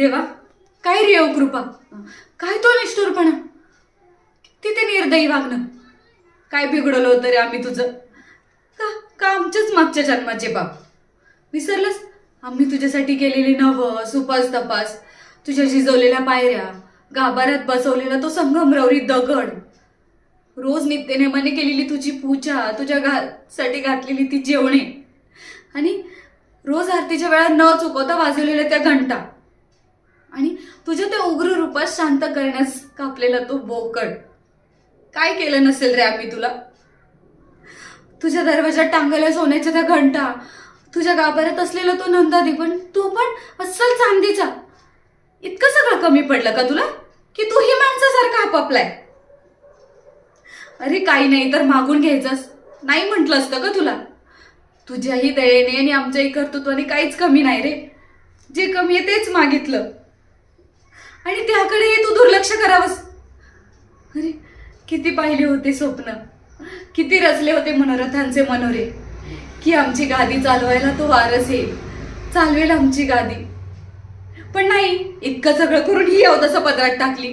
देवा काय रे हो कृपा? काय तो निष्ठुरपणा? तिथे निर्दयी वागणं? काय बिघडवलं होतं रे आम्ही तुझं? का का आमच्याच मागच्या जन्माचे बाप? विसरलंस? आम्ही तुझ्यासाठी केलेली नव सुपास तपास तुझ्या शिजवलेल्या पायऱ्या गाभाऱ्यात बसवलेला तो संगमरवरी दगड. रोज नित्यनेमाने केलेली तुझी पूजा तुझ्या घा साठी घातलेली ती जेवणे. आणि रोज आरतीच्या वेळा न चुकवता वाजवलेल्या त्या घंटा. तुझ्या त्या उग्र रूपात शांत करण्यास कापलेला तो बोकड. काय केलं नसेल रे आम्ही तुला? तुझ्या दरवाजात टांगलेल्या सोन्याच्या त्या घंटा. तुझ्या गाभाऱ्यात असलेला तो नंदादी पण तू पण अस्सल चांदीचा. इतकं सगळं कमी पडलं का तुला? की तू ही माणसासारखा आपापलाय. अरे काही नाही तर मागून घ्यायचंस. नाही म्हटलं असतं का तुला? तुझ्याही दयेने आणि आमच्याही कर्तृत्वाने काहीच कमी नाही रे. जे कमी आहे तेच मागितलं. आणि त्याकडेही तू दुर्लक्ष करावंस. अरे किती पाहिले होते स्वप्न. किती रचले होते मनोरथांचे मनोरे. की आमची गादी चालवायला तो वारस येईल. चालवेल आमची गादी. पण नाही इतकं सगळं करून ही तसं पदरात टाकली.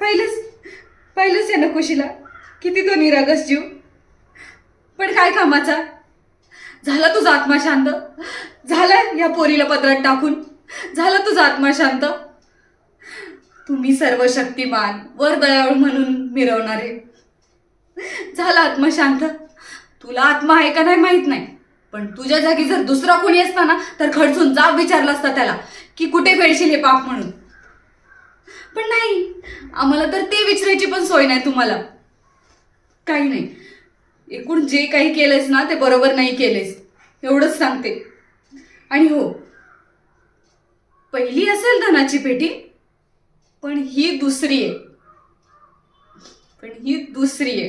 पाहिलंच पाहिलंच या नकुशीला किती तो निरागस जीव. पण काय कामाचा? झाला तुझा आत्मा शांत? झाला या पोरीला पदरात टाकून? झाला तुझा आत्मा शांत? तुम्ही सर्व शक्तिमान वर दयाळू म्हणून मिरवणारे. झाला आत्मा शांत. तुला आत्मा आहे का नाही माहीत नाही. पण तुझ्या जागी जर दुसरा कोणी असता ना तर खडसून जाब विचारला असता त्याला की कुठे फेडशील हे पाप म्हणून? पण नाही. आम्हाला तर ते विचारायची पण सोय नाही तुम्हाला. काही नाही. एकूण जे काही केलंयस ना ते बरोबर नाही केलेस एवढंच सांगते. आणि हो पहिली असेल धनाची पेटी पण ही दुसरी आहे. पण ही दुसरी आहे.